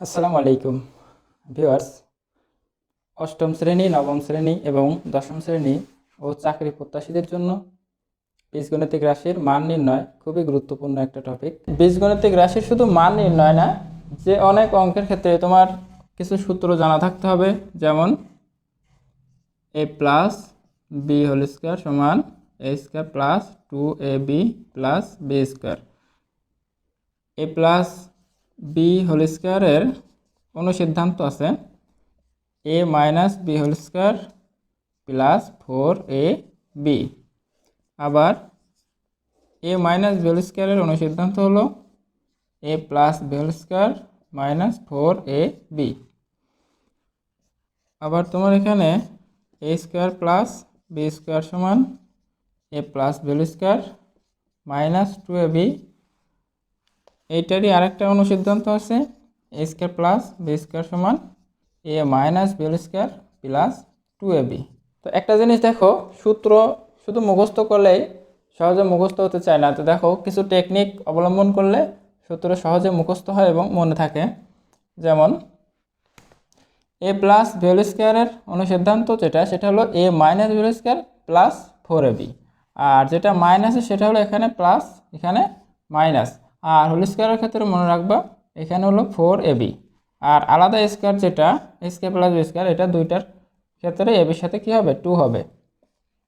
আসসালামু আলাইকুম, ভিউয়ার্স। অষ্টম শ্রেণি, নবম শ্রেণি এবং দশম শ্রেণি ও চাকরি প্রত্যাশীদের জন্য বীজগণিতিক রাশির মান নির্ণয় খুবই গুরুত্বপূর্ণ একটা টপিক বীজগণিতিক রাশির শুধু মান নির্ণয় না, যে অনেক অঙ্কের ক্ষেত্রে তোমার কিছু সূত্র জানা থাকতে হবে, যেমন A plus B whole square সমান A square plus two A B plus B square A plus B whole স্কোয়ারের কোনো সিদ্ধান্ত আছে? A minus B whole square plus four A B আবার এ মাইনাস বি হোল স্কোয়ারের অনুসিদ্ধান্ত হলো A plus B whole square minus four A B আবার তোমার এখানে A square plus B square সমান A plus B whole square minus two A B এইটারই আরেকটা অনুসিদ্ধান্ত আছে। A square plus B square সমান A minus B square plus two A B তো একটা জিনিস দেখো, সূত্র শুধু মুখস্থ করলেই সহজে মুখস্থ হতে চায় না। তো দেখো, কিছু টেকনিক অবলম্বন করলে সূত্র সহজে মুখস্থ হয় এবং মনে থাকে। যেমন এ প্লাস ভিওল স্কোয়ারের অনুসিদ্ধান্ত যেটা, সেটা হলো A minus B whole square plus four A B আর যেটা মাইনাসে সেটা হলো এখানে প্লাস এখানে মাইনাস আর হোল স্কোয়ারের ক্ষেত্রে মনে রাখবা, এখানে হলো ফোর এবি আর আলাদা স্কোয়ার যেটা স্কোয়ার প্লাস বি স্কোয়ার এটা দুইটার ক্ষেত্রে এবির সাথে কী হবে? টু হবে।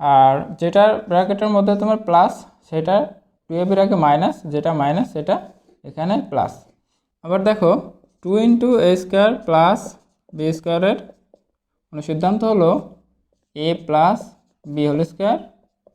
আর যেটার ব্র্যাকেটের মধ্যে তোমার প্লাস সেটা টু এ বির আগে মাইনাস যেটা মাইনাস সেটা এখানে প্লাস আবার দেখো two into A square plus B স্কোয়ারের মানে সিদ্ধান্ত হলো A plus B whole square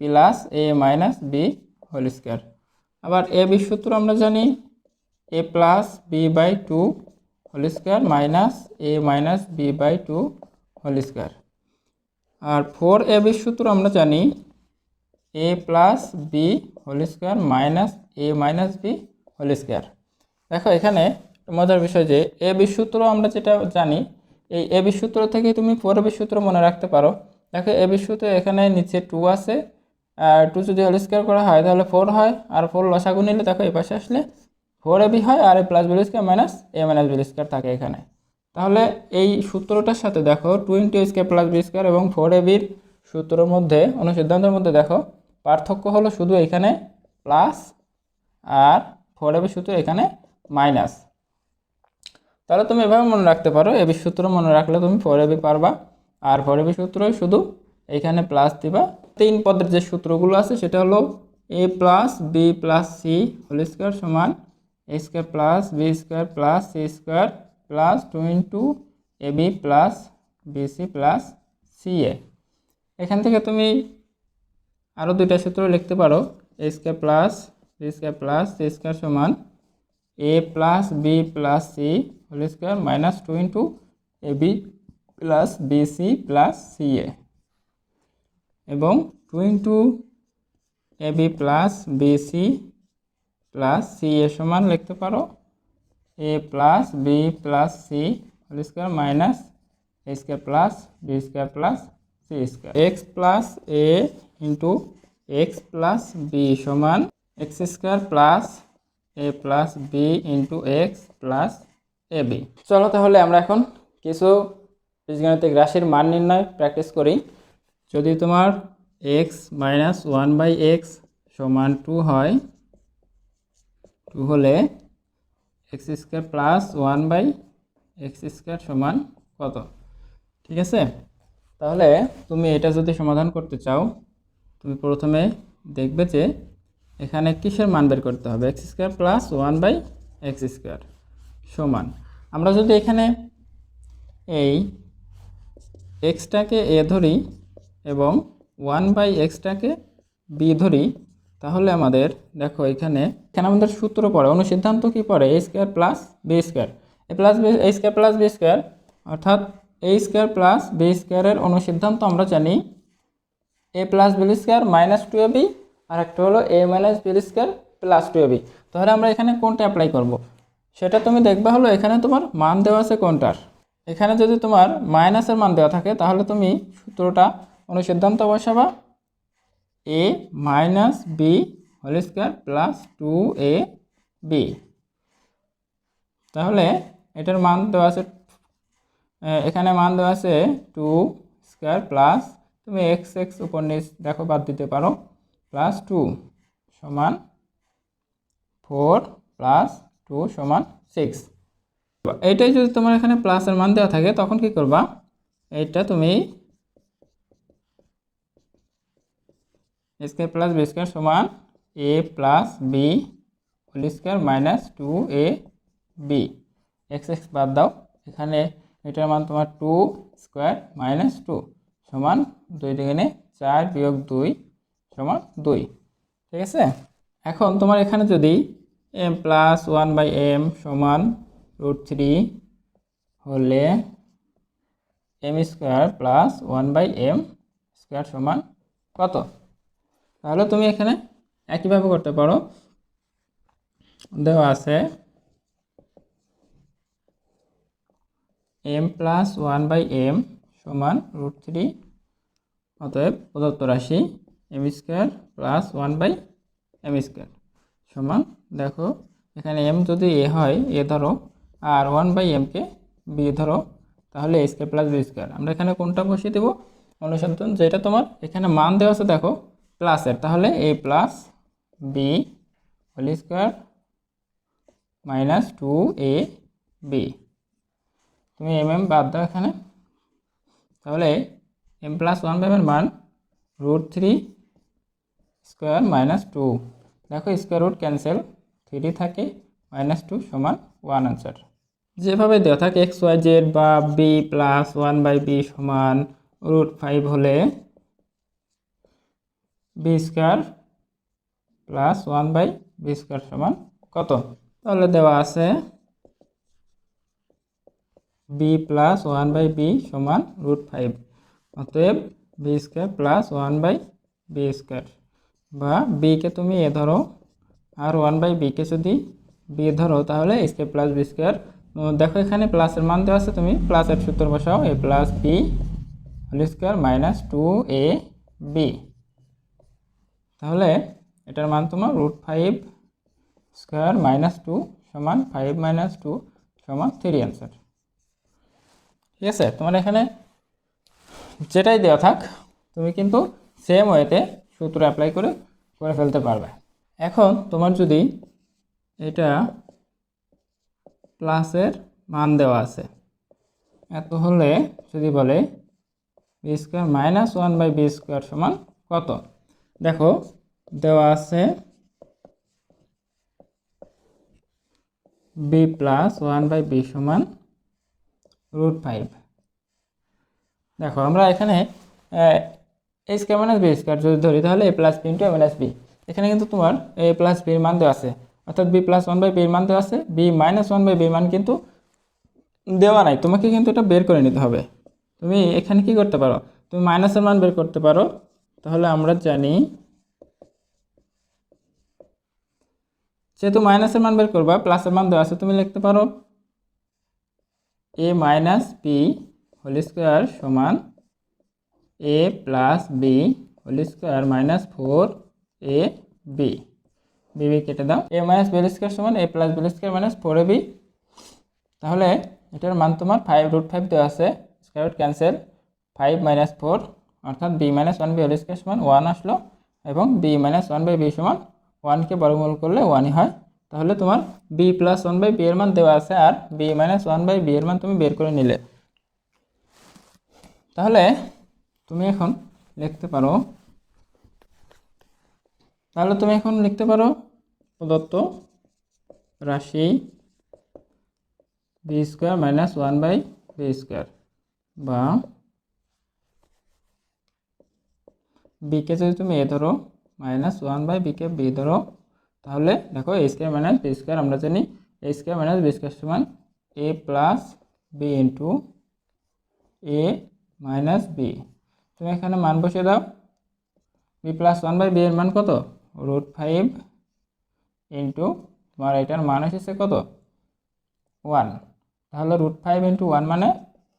plus A minus B whole square আবার এ বি সূত্র আমরা জানি A plus B by two whole square minus A minus B by two whole square. R four A B সূত্র আমরা জানি A plus B whole square minus A minus B whole square. দেখো এখানে মজার বিষয় যে এ বি সূত্র আমরা যেটা জানি, এই এ বি সূত্র থেকে তুমি ফোর বি সূত্র মনে রাখতে পারো। দেখো এ বি সূত্র এখানে নিচে টু আছে আর টু যদি হোল স্কোয়ার করা হয়, তাহলে ফোর হয়। আর ফোর লসাগু নিলে দেখো এই পাশে আসলে ফোর এ বি হয় আর A plus B whole square minus A minus B whole square থাকে এখানে। তাহলে এই সূত্রটার সাথে দেখো two into square plus B square এবং ফোর এ বির সূত্রের মধ্যে, অনুসিদ্ধান্তের মধ্যে দেখো পার্থক্য হলো শুধু এখানে প্লাস আর ফোর এ বি সূত্র এখানে মাইনাস তাহলে তুমি এভাবে মনে রাখতে পারো এ বি সূত্র মনে রাখলে তুমি ফোর এ বি পারবা। আর ফোর এ বি সূত্রই শুধু এখানে প্লাস দিবা তিন পদের যে সূত্রগুলো আছে, সেটা হলো A plus B plus C whole square সমান A square plus B square plus C square plus two into A B plus B C plus C A এখান থেকে তুমি আরও দুইটা সূত্র লিখতে পারো A square plus B square plus C square সমান A plus B plus C whole square minus two into A B plus B C plus C A এবং two into A B plus B C plus C A সমান লিখতে পারো। A plus B plus C whole square minus A square plus B square plus C square X plus A into X plus B সমান X square plus A plus B into X plus A B চলো তাহলে আমরা এখন কিছু বীজগণিতিক রাশির মান নির্ণয় practice করি। যদি তোমার X minus one by X সমান টু হয় টু হলে X square plus one by X square সমান কত? ঠিক আছে? তাহলে তুমি এটা যদি সমাধান করতে চাও, তুমি প্রথমে দেখবে যে এখানে কিসের মান বের করতে হবে? X square plus one by X square সমান। আমরা যদি এখানে এই এক্সটাকে এ ধরি এবং ওয়ান বাই এক্সটাকে বি ধরি, তাহলে আমাদের, দেখো এখানে এখানে আমাদের সূত্র পড়ে, অনুসিদ্ধান্ত কী পড়ে? A square plus B square A plus B A square plus B square অর্থাৎ এ স্কোয়ার প্লাস বি স্কোয়ারের অনুসিদ্ধান্ত আমরা জানি A plus B square minus two A B আর একটা হলো A minus B square plus two A B তাহলে আমরা এখানে কোনটা অ্যাপ্লাই করব? সেটা তুমি দেখবে হলো এখানে তোমার মান দেওয়া আছে কোনটার। এখানে যদি তোমার মাইনাসের মান দেওয়া থাকে, তাহলে তুমি সূত্রটা অনুসিদ্ধান্ত বসাবা A minus B whole square plus two A B. তাহলে এটার মান দেওয়া আছে এখানে মান দেওয়া আছে টু স্কোয়ার প্লাস, তুমি এক্স এক্স উপর নিচ দেখো বাদ দিতে পারো, প্লাস টু সমান ফোর প্লাস টু সমান সিক্স। এইটাই যদি তোমার এখানে প্লাসের মান দেওয়া থাকে, তখন কি করবা? এইটা তুমি স্কোয়ার প্লাস বি স্কোয়ার সমান A plus B whole square minus two A B X X বাদ দাও। এখানে এটার মান তোমার টু স্কোয়ার মাইনাস টু সমান দুই দিকে চার বিয়োগ দুই সমান দুই। ঠিক আছে? এখন তোমার এখানে যদি M plus one by M সমান রুট থ্রি হলে M square plus one by M square সমান কত? তাহলে তুমি এখানে একইভাবে করতে পারো। দেওয়া আছে M plus one by M সমান রুট থ্রি অতএব প্রদত্ত রাশি M square plus one by M square সমান, দেখো, এখানে এম যদি এ হয় এ ধরো, আর ওয়ান বাই এমকে বি ধরো, তাহলে A square plus B square আমরা এখানে কোনটা বসিয়ে দেবো? অনুসন্ধান, যেটা তোমার এখানে মান দেওয়া আছে, দেখো প্লাসের, তাহলে A plus B whole square minus two A B তুমি এম এম বাদ দাও এখানে। তাহলে এম প্লাস ওয়ান বাই মান root three square minus two দেখো স্কোয়ার রুট ক্যান্সেল থ্রি থাকে মাইনাস টু সমান ওয়ান আনসার যেভাবে দেওয়া থাকে এক্স ওয়াই জেড বা B plus one by B সমান রুট ফাইভ হলে B square plus one by B square সমান কত? তাহলে দেওয়া আছে B plus one by B সমান রুট ফাইভ অতএব B square plus one by B square বা বিকে তুমি এ ধরো, আর ওয়ান বাই বিকে যদি বি ধরো, তাহলে স্কোয়ার প্লাস বি স্কোয়ার দেখো এখানে প্লাসের মান দেওয়া আছে তুমি প্লাসের সূত্র বসাও A plus B whole square minus two A B তাহলে এটার মান তোমার root five square minus two সমান ফাইভ মাইনাস টু সমান থ্রি অ্যান্সার ঠিক আছে? তোমার এখানে যেটাই দেওয়া থাক, তুমি কিন্তু সেম ওয়েতে সূত্র অ্যাপ্লাই করে করে ফেলতে পারবে। এখন তোমার যদি এটা প্লাসের মান দেওয়া আছে, এত হলে যদি বলে B square minus one by B square সমান কত? দেখো, দেওয়া আছে B plus one by B সমান রুট ফাইভ দেখো, আমরা এখানে A square minus B square যদি ধরি, তাহলে A plus B into A minus B এখানে কিন্তু তোমার এ প্লাস বির মান দেওয়া আছে। অর্থাৎ বি প্লাস ওয়ান বাই বির মান দেওয়া আছে বি মাইনাস ওয়ান বাই বির মান কিন্তু দেওয়া নাই। তোমাকে কিন্তু এটা বের করে নিতে হবে। তুমি এখানে কি করতে পারো? তুমি মাইনাসের মান বের করতে পারো তাহলে আমরা জানি যেহেতু মাইনাসের মান বের করবা প্লাসের মান দেওয়া আছে, তুমি লিখতে পারো A minus B whole square সমান A plus B whole square minus four A B B কেটে দাও। এ মাইনাস বি স্কোয়ার সমান A plus B square minus four A B তাহলে এটার মান তোমার ফাইভ রুট ফাইভ দেওয়া আছে square root cancel five minus four অর্থাৎ B minus one B whole square সমান ওয়ান আসলো এবং B minus one by B সমান ওয়ানকে বর্গমূল করলে ওয়ানই হয়। তাহলে তোমার B plus one by B এর মান দেওয়া আছে আর B minus one by B এর মান তুমি বের করে নিলে। তাহলে তুমি এখন লিখতে পারো, তাহলে তুমি এখন লিখতে পারো প্রদত্ত রাশি B square minus one by B square বা বিকে যদি তুমি এ ধরো মাইনাস ওয়ান বাই বিকে বি ধরো, তাহলে দেখো A square minus B square আমরা জানি A square minus B square সমান A plus B into A minus B তুমি এখানে মান বসিয়ে দাও। B plus one by B এর মান কত? রুট ফাইভ ইন্টু তোমার এটার মান এসেছে কত? ওয়ান তাহলে রুট ফাইভ ইন্টু ওয়ান মানে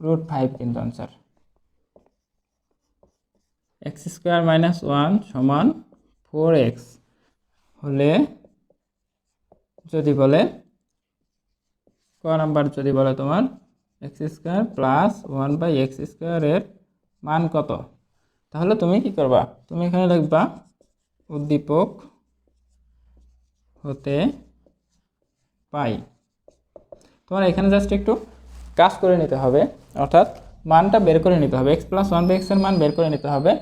রুট ফাইভ কিন্তু answer X square minus one সমান ফোর এক্স হলে যদি বলে, ক নাম্বার যদি বলে তোমার? X square plus one by X স্কোয়ারের মান কত? তাহলে তুমি কি করবা? তুমি এখানে লিখবা, উদ্দীপক হতে পাই। তোমার এখানে জাস্ট একটু কাজ করে নিতে হবে, অর্থাৎ মানটা বের করে নিতে হবে, এক্স প্লাস ওয়ান বাই এক্সের মান বের করে নিতে হবে।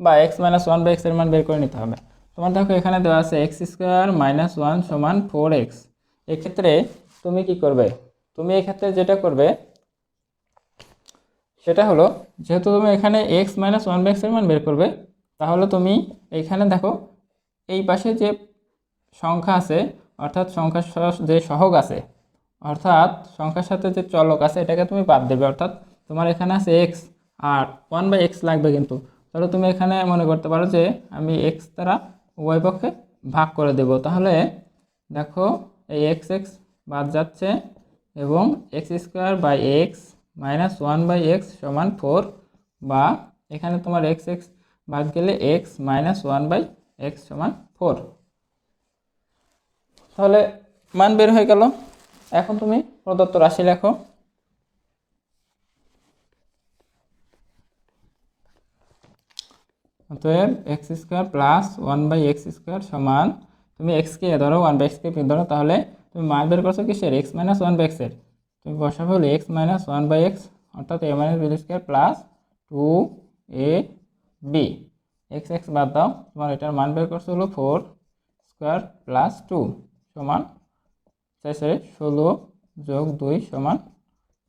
বা এক্স মাইনাস ওয়ান বাই এক্সের মান বের করে নিতে হবে। তোমার দেখো এখানে দেওয়া আছে এক্স স্কোয়ার মাইনাস ওয়ান সমান ফোর এক্স এক্ষেত্রে তুমি কি করবে? তুমি এক্ষেত্রে যেটা করবে, সেটা হলো, যেহেতু তুমি এখানে এক্স মাইনাস ওয়ান বাই এক্সের মান বের করবে, তাহলে তুমি এইখানে দেখো, এই পাশে যে সংখ্যা আছে, অর্থাৎ সংখ্যার যে সহগ আছে, অর্থাৎ সংখ্যার সাথে যে চলক আছে, এটাকে তুমি বাদ দেবে। অর্থাৎ তোমার এখানে আছে এক্স আর ওয়ান বাই এক্স লাগবে কিন্তু। তাহলে তুমি এখানে মনে করতে পারো যে আমি এক্স দ্বারা উভয় পক্ষে ভাগ করে দেব। তাহলে দেখো এই এক্স এক্স বাদ যাচ্ছে এবং X square by X minus one by X সমান ফোর বা এখানে তোমার এক্স এক্স বাদ গেলে X minus one by X সমান ফোর তাহলে মান বের হয়ে গেল। এখন তুমি প্রদত্ত রাশি লেখো। অতএব X square plus one by X square সমান, তুমি এক্সকে ধরো ওয়ান বাই এক্সকে ধরো, তাহলে তুমি মান বের করছ কিসের? এক্স মাইনাস ওয়ান বাই এক্সের তুমি বসাবে হলো X minus one by X অর্থাৎ A minus B square plus two A B X X বাদ দাও, তোমার এটার মান বের করছ হলো ফোর স্কোয়ার প্লাস টু সমান, শেষে ষোলো যোগ দুই সমান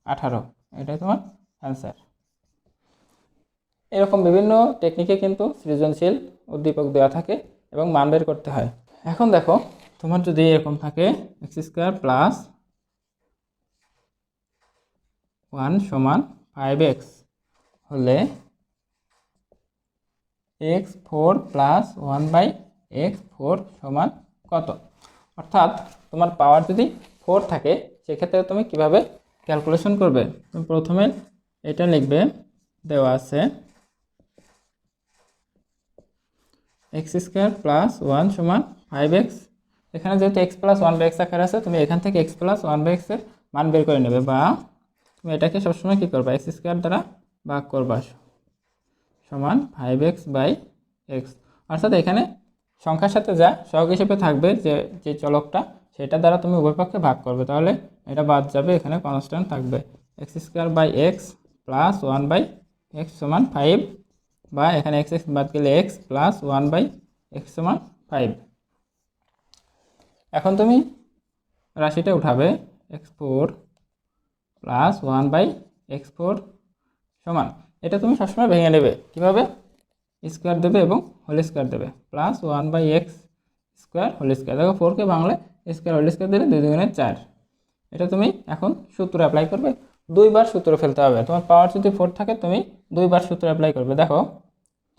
আঠারো। এটাই তোমার অ্যান্সার এরকম বিভিন্ন টেকনিকে কিন্তু সৃজনশীল উদ্দীপক দেওয়া থাকে এবং মান বের করতে হয়। এখন দেখো, তোমার যদি এরকম থাকে এক্স স্কোয়ার প্লাস ওয়ান সমান ফাইভ এক্স হলে X four plus one by X four সমান কত? অর্থাৎ তোমার পাওয়ার যদি ফোর থাকে, সেক্ষেত্রে তুমি কীভাবে ক্যালকুলেশন করবে? তুমি প্রথমে এটা লিখবে, দেওয়া আছে এক্স স্কোয়ার প্লাস ওয়ান সমান ফাইভ এক্স এখানে যেহেতু X plus one by X আকার আছে, তুমি এখান থেকে এক্স প্লাস ওয়ান বাই এক্সের মান বের করে নেবে বা তুমি এটাকে সবসময় কী করবা এক্স স্কোয়ার দ্বারা ভাগ করবা সমান ফাইভ এক্স বাই এক্স অর্থাৎ এখানে সংখ্যার সাথে যা সহগ হিসেবে থাকবে যে যে চলকটা, সেটা দ্বারা তুমি উভয় পক্ষে ভাগ করবে। তাহলে এটা বাদ যাবে, এখানে কনস্ট্যান্ট থাকবে। X square by X plus one by X সমান ফাইভ বা এখানে এক্স এক্স বাদ গেলে X plus one by X সমান ফাইভ এখন তুমি রাশিটা উঠাবে X four plus one by X four সমান। এটা তুমি সবসময় ভেঙে নেবে। কীভাবে? স্কোয়ার দেবে এবং হোল স্কোয়ার দেবে। Plus one by X square whole square দেখো ফোরকে বাংলা স্কোয়ার হোল স্কোয়ার দিলে দুই দুগুণে চার। এটা তুমি এখন সূত্র অ্যাপ্লাই করবে। দুইবার সূত্র ফেলতে হবে। তোমার পাওয়ার যদি ফোর থাকে, তুমি দুইবার সূত্র অ্যাপ্লাই করবে। দেখো,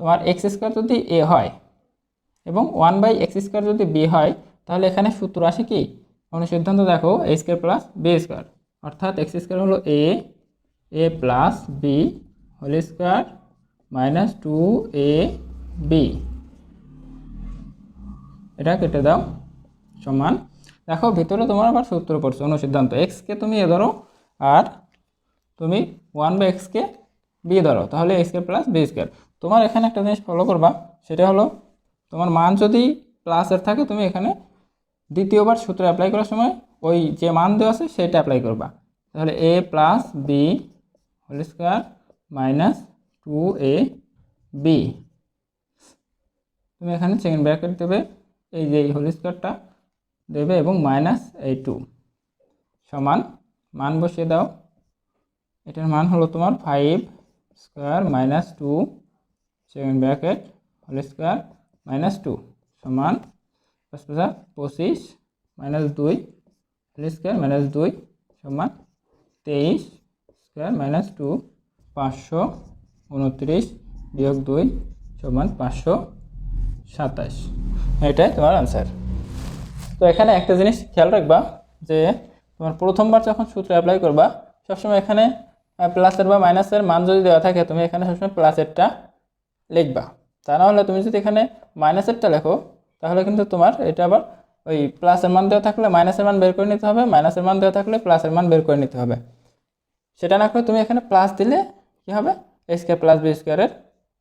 তোমার এক্স স্কোয়ার যদি এ হয় এবং ওয়ান বাই এক্স স্কোয়ার যদি বি হয়, তাহলে এখানে সূত্র আসে কি? সিদ্ধান্ত দেখো A square plus B square অর্থাৎ এক্স স্কোয়ার হলো A A plus B whole square minus two A B এটা কেটে দাও, সমান। দেখো, ভিতরে তোমার আবার সূত্র পড়ছে, অনুসিদ্ধান্ত। এক্সকে তুমি এ ধরো, আর তুমি ওয়ান বাই এক্সকে বি ধরো, তাহলে X square plus B square তোমার এখানে একটা জিনিস ফলো করবা, সেটা হলো তোমার মান যদি প্লাসের থাকে, তুমি এখানে দ্বিতীয়বার সূত্র অ্যাপ্লাই করার সময় ওই যে মান দেওয়া আছে, সেটা অ্যাপ্লাই করবা। তাহলে A plus B whole square minus two A B তুমি এখানে সেকেন্ড ব্র্যাকেট দেবে, এই যে এই হোল স্কোয়ারটা দেবে এবং মাইনাস এই টু সমান, মান বসিয়ে দাও। এটার মান হলো তোমার five square minus two second bracket whole square minus two সমান পাঁচা পঁচিশ মাইনাস দুই হোল স্কোয়ার মাইনাস দুই সমান তেইশ স্কোয়ার মাইনাস টু পাঁচশো উনত্রিশ বিয়োগ দুই সমান পাঁচশো সাতাশ। এটাই তোমার আনসার তো এখানে একটা জিনিস খেয়াল রাখবা যে তোমার প্রথমবার যখন সূত্র অ্যাপ্লাই করবা, সবসময় এখানে প্লাসের বা মাইনাসের মান যদি দেওয়া থাকে, তুমি এখানে সবসময় প্লাসেরটা লিখবা। তা না হলে তুমি যদি এখানে মাইনাসেরটা লেখো, তাহলে কিন্তু তোমার এটা আবার ওই প্লাসের মান দেওয়া থাকলে মাইনাসের মান বের করে নিতে হবে মাইনাসের মান দেওয়া থাকলে প্লাসের মান বের করে নিতে হবে। সেটা না করে তুমি এখানে প্লাস দিলে কী হবে? এ স্কোয়ার প্লাস বি স্কোয়ারের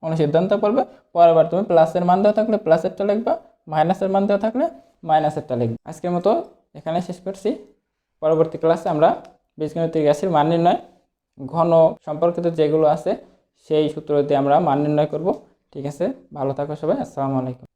অনুসিদ্ধান্ত পড়বে পরের বার তুমি প্লাসের মান দেওয়া থাকলে প্লাসেরটা লিখবা মাইনাসের মান দেওয়া থাকলে মাইনাসেরটা লিখবে। আজকের মতো এখানে শেষ করছি। পরবর্তী ক্লাসে আমরা বীজগণিত গ্যাসের মান নির্ণয় ঘন সম্পর্কিত যেগুলো আছে, সেই সূত্র দিয়ে আমরা মান নির্ণয় করব। ঠিক আছে? ভালো থাকো সবাই, আসসালামু আলাইকুম।